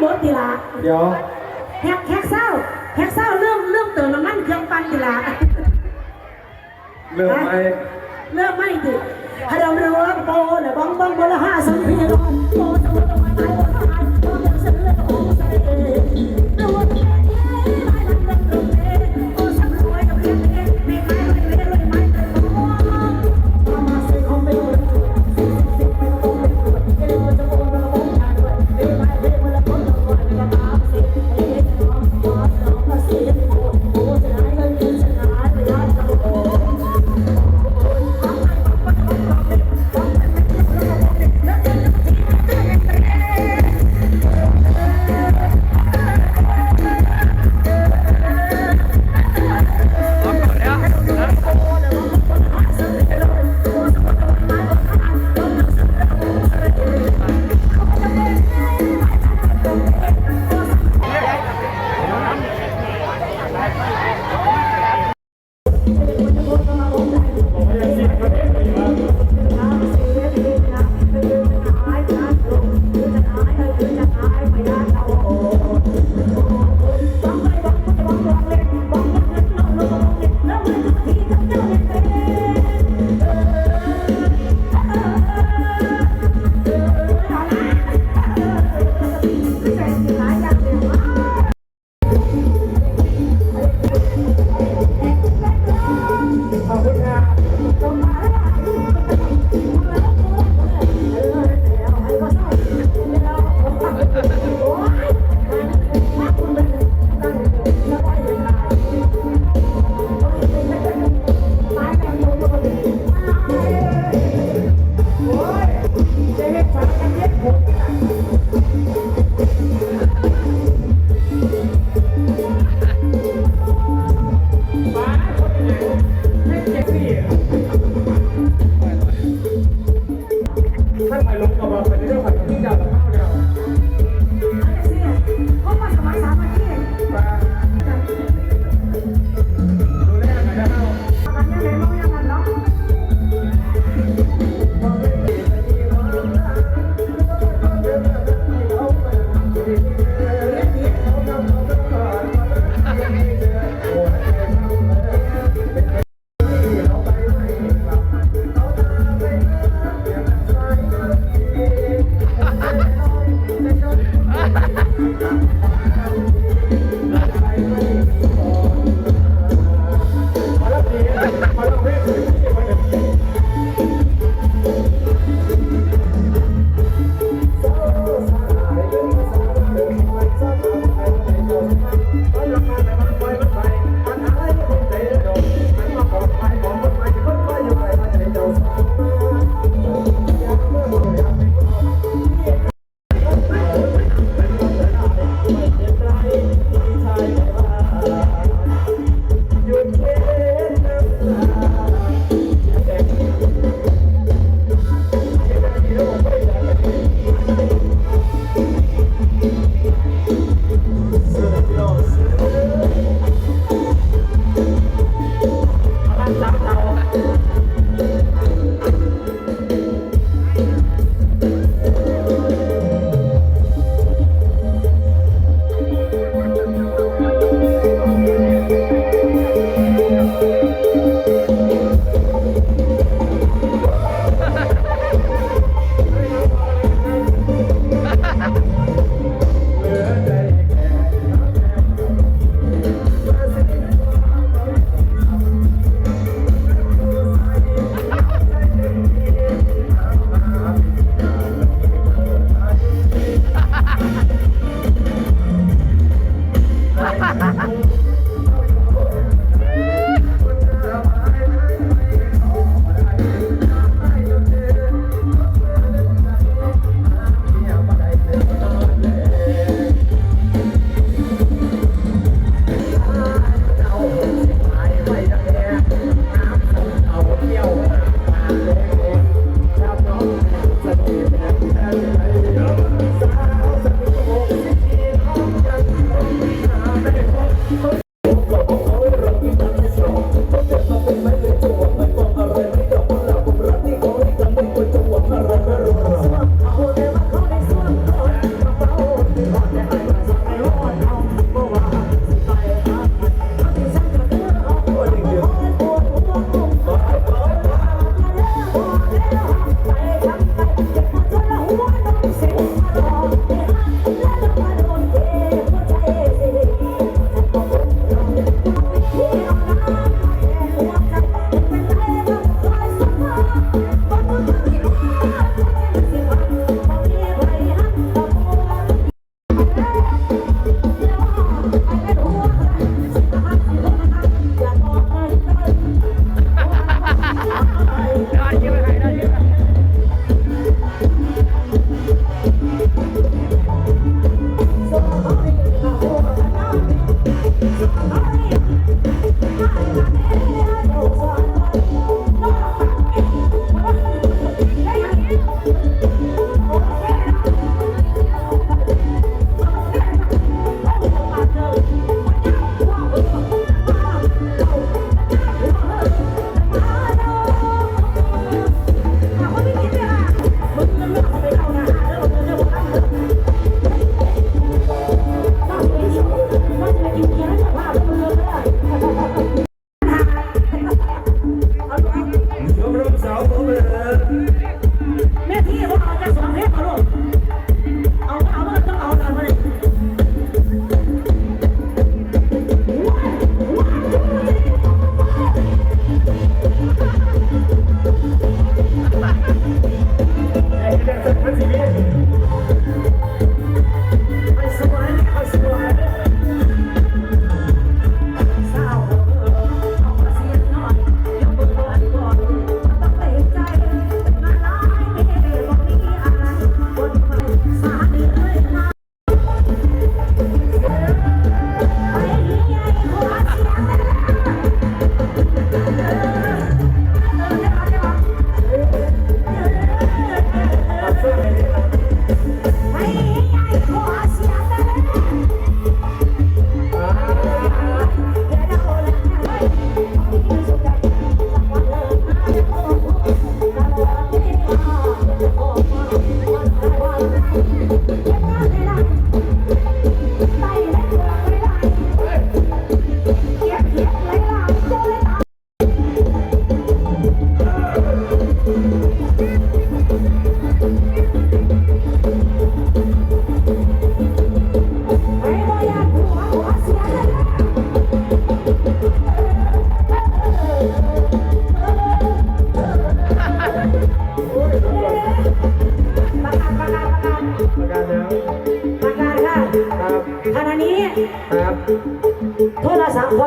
เบดตีละเดี๋ยวแฮกแฮกเศร้าแฮกเศร้าเริ่มเริ่มเติมน้ำมันเครื่องปั่นตีละเริ่มไหมเริ่มไม่ดิให้เราเริ่มโตเลยบ้องบ้องบ้องละห้าสังเพียรโตโตโตโต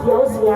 เขียวเสีย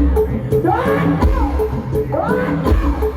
What? What?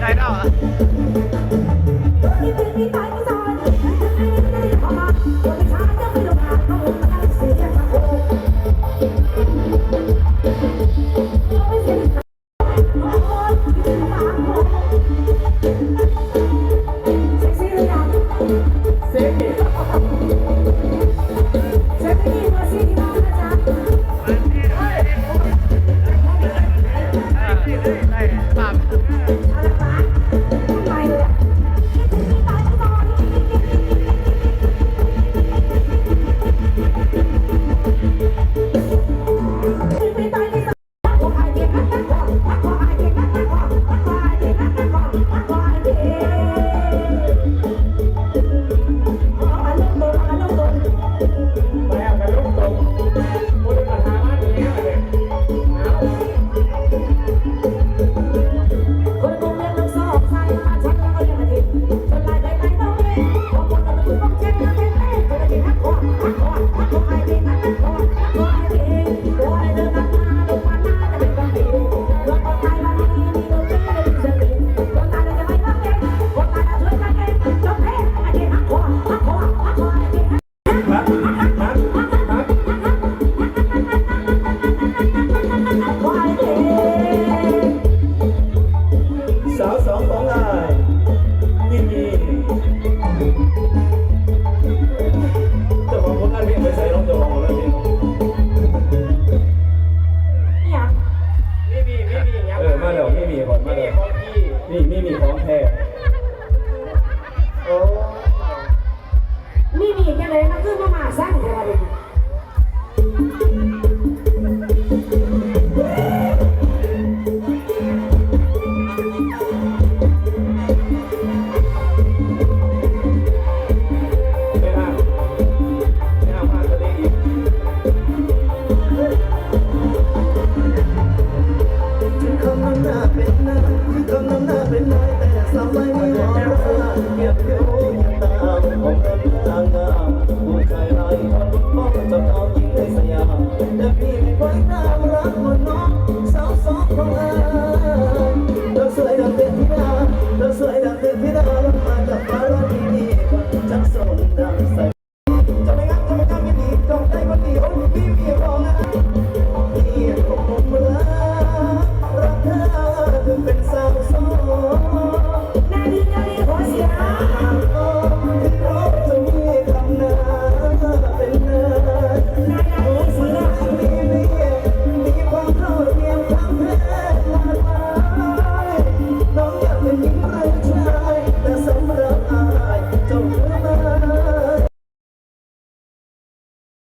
ได้แล้ว